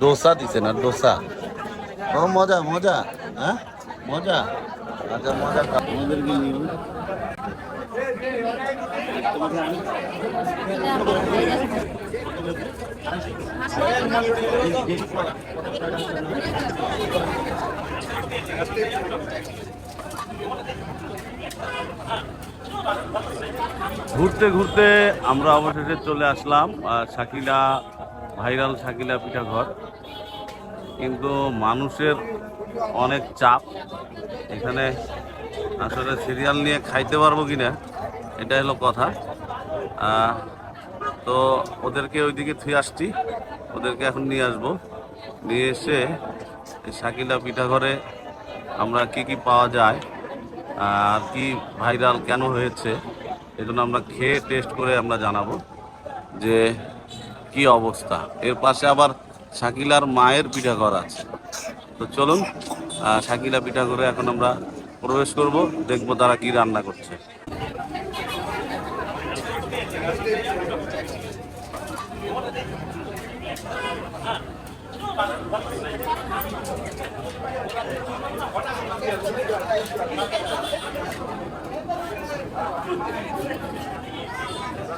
ডোসা দিছে না ডোসা ও মজা মজা হ্যাঁ মজা আচ্ছা মজা আমাদেরকে নিয়ে ঘুরতে ঘুরতে আমরা অবশেষে চলে আসলাম শাকিলা ভাইরাল শাকিলা পিঠা ঘর। কিন্তু মানুষের অনেক চাপ। এখানে আসলে সিরিয়াল নিয়ে খাইতে পারব কি না এটা হলো কথা। তো ওদেরকে ওইদিকে থুয়ে আসছি, ওদেরকে এখন নিয়ে আসব। নিয়ে এসে শাকিলা পিঠা ঘরে আমরা কি কি পাওয়া যায়, আর কি ভাইরাল কেন হয়েছে, এজন্য আমরা খেয়ে টেস্ট করে আমরা জানাব যে কি অবস্থা? এর পাশে আবার শাকিলার মায়ের পিঠা ঘর আছে। তো চলুন শাকিলা পিঠা ঘরে এখন আমরা প্রবেশ করব, দেখব তারা কি রান্না করছে লজ্জা না না তো ভাইয়ের লজ্জা না লাউ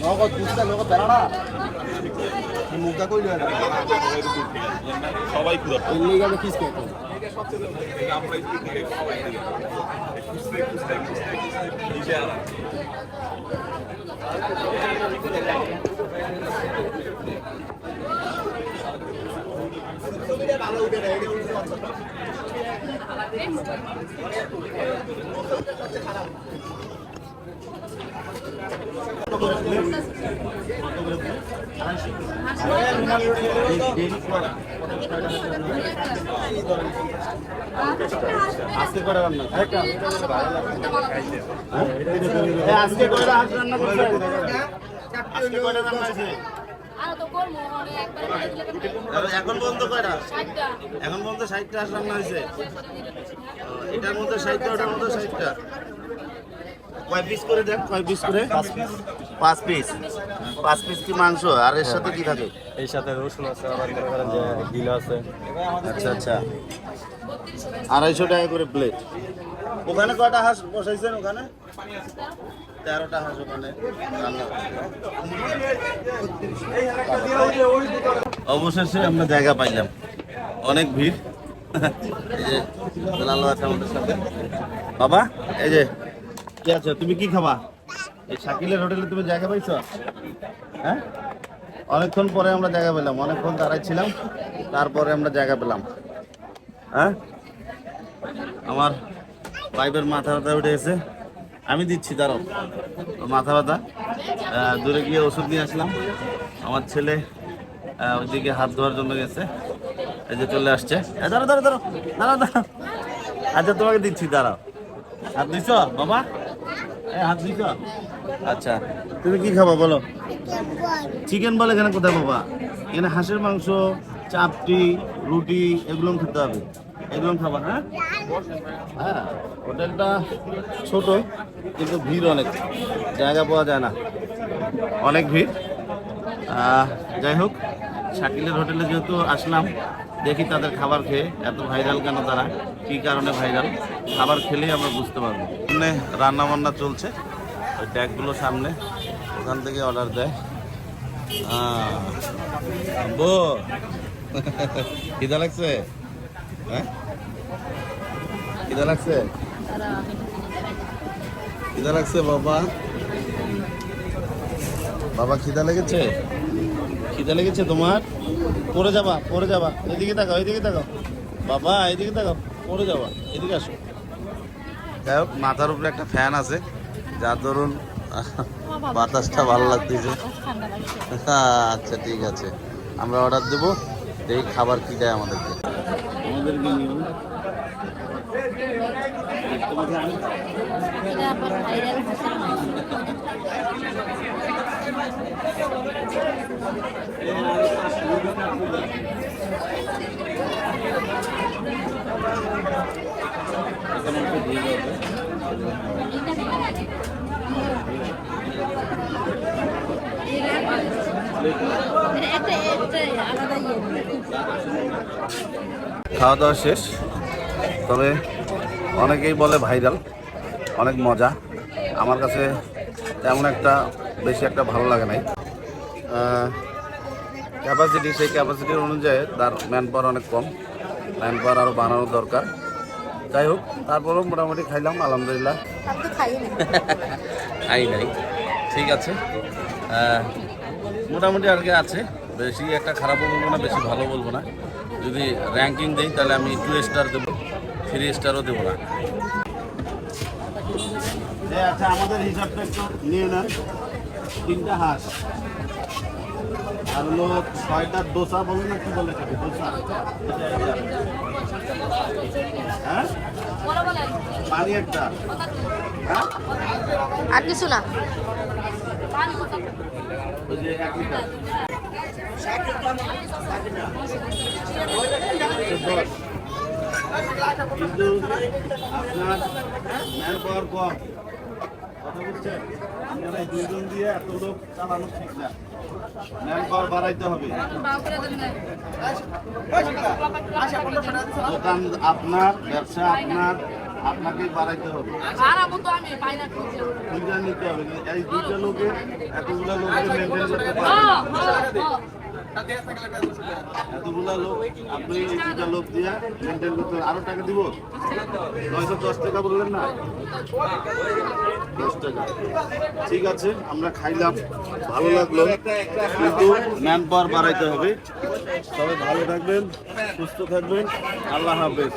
নগদ দুধটা নগদ বেড়াটা মুখটা কইল সবাই এমনি গেলে কিস কে আজকে করে রান্না আজকে করে রান্না আজকে এখন পর্যন্ত কয়টা? এখন ষাটটা রান্না হয়েছে? এটার মধ্যে ষাটটা ওটার মধ্যে ষাটটা। কয় পিস করে দেন? কয় পিস করে? পাঁচ পিস পাঁচ পিস কি মাংস? আর এর সাথে কি থাকে? এই সাথে রসুন আছে আবার মনে করেন যে ডিল আছে। আচ্ছা আচ্ছা। আড়াইশো টাকা করে প্লেট ওখানে কয়টা হাঁস বসাইছেন ওখানে? তেরোটা হাঁস ওখানে অবশেষে আমরা জায়গা পাইলাম। অনেক ভিড়। যে আছে আমাদের সাথে। বাবা, এই যে, কি আছে? তুমি কি খাবা? এই শাকিলের হোটেলে তুমি জায়গা পাইছ? হ্যাঁ? অনেকক্ষণ পরে আমরা জায়গা পেলাম। অনেকক্ষণ দাঁড়াইছিলাম, তারপরে আমরা জায়গা পেলাম। হ্যাঁ? আমার পাইপের মাথা ব্যথা উঠে গেছে। আমি দিচ্ছি, দাঁড়াও। মাথা ব্যথা। দূরে গিয়ে ওষুধ নিয়ে আসলাম। আমার ছেলে ওইদিকে হাত ধোয়ার জন্য গেছে। এই যে চলে আসছে। দাঁড়াও দাঁড়াও দাঁড়াও দাঁড়াও দাঁড়াও। আচ্ছা তোমাকে দিচ্ছি, দাঁড়াও। হাত দিছ, বাবা? হাত দিছ। আচ্ছা। তুমি কি খাবা, বলো? চিকেন বলে এখানে কোথায় বাবা এখানে হাঁসের মাংস, চাপটি, রুটি, এগুলো খেতে হবে। হ্যাঁ? হ্যাঁ হোটেলটা ছোট, কিন্তু ভিড় অনেক। জায়গা পাওয়া যায় না। অনেক ভিড়। যাই হোক, শাকিলের হোটেলে যেহেতু আসলাম, দেখি তাদের খাবার খেয়ে, এত ভাইরাল কেন তারা? কী কারণে ভাইরাল খাবার খেলেই আমরা বুঝতে পারব। সামনে রান্না বান্না চলছে। ওই ট্যাগগুলো সামনে, ওখান থেকে অর্ডার দেয়। আব্বু। খিদা লাগছে? হ্যাঁ? খিদা লাগছে? খিদা লাগছে, বাবা? বাবা, খিদা লেগেছে? খিদা লেগেছে তোমার? পড়ে যাবা পড়ে যাবা। এদিকে তাকাও এদিকে তাকাও। বাবা, এদিকে তাকাও, পড়ে যাবা। এদিকে আসো। যাই হোক, মাথার উপরে একটা ফ্যান আছে। যার ধরুন বাতাসটা ভালো লাগতেছে। আচ্ছা ঠিক আছে। আমরা অর্ডার দেবো, দেখি খাবার কি দেয় আমাদেরকে। আমাদেরকে নিয়ে তোমাকে আমি এটা আবার ভাইরাল হাসির মাংস এখানে একটু দিয়ে দেবে এটা একটা আলাদা ইয়ে খাওয়া দাওয়া শেষ। তবে অনেকেই বলে ভাইরাল অনেক মজা। আমার কাছে তেমন একটা বেশি একটা ভালো লাগে নাই। ক্যাপাসিটি সেই ক্যাপাসিটির অনুযায়ী তার ম্যান পাওয়ার অনেক কম। ম্যান পাওয়ার আরও বানানো দরকার। যাই হোক তারপরেও মোটামুটি খাইলাম আলহামদুলিল্লাহ। খাই নাই। ঠিক আছে। মোটামুটি আর কি আছে। বেশি একটা খারাপও বলব না বেশি ভালো বলব না। যদি র্যাঙ্কিং দিই তাহলে আমি টু স্টার দেবো থ্রি স্টারও দেবো না। আচ্ছা আমাদের হিসাবটা একটু নিয়ে নেন। তিনটা হাঁস। আর হলো ছয়টা দোসা বলে না কি বলে দোসা। হ্যাঁ? পানি একটা। হ্যাঁ? আর কিছু না। ওই যে এক লিটার। দশ। আপনার কম কথা বুঝছেন আপনারা দিয়ে এত লোক চালানো ঠিক না বাড়াইতে হবে আপনার ব্যবসা আপনার আপনাকেই বাড়াইতে হবে। দুইটা নিতে হবে এই দুইটা লোকে এতগুলা লোককে মেনটেন করতে পারবে। না। এতগুলা লোক আপনি এই দুইটা লোক দিয়ে মেনটেন করতে আরও টাকা দিব? নয়শো দশ টাকা বললেন না? দশ টাকা। ঠিক আছে আমরা খাইলাম ভালো লাগল। কিন্তু ম্যান পাওয়ার বাড়াইতে হবে। তবে ভালো থাকবেন সুস্থ থাকবেন। আল্লাহ হাফেজ।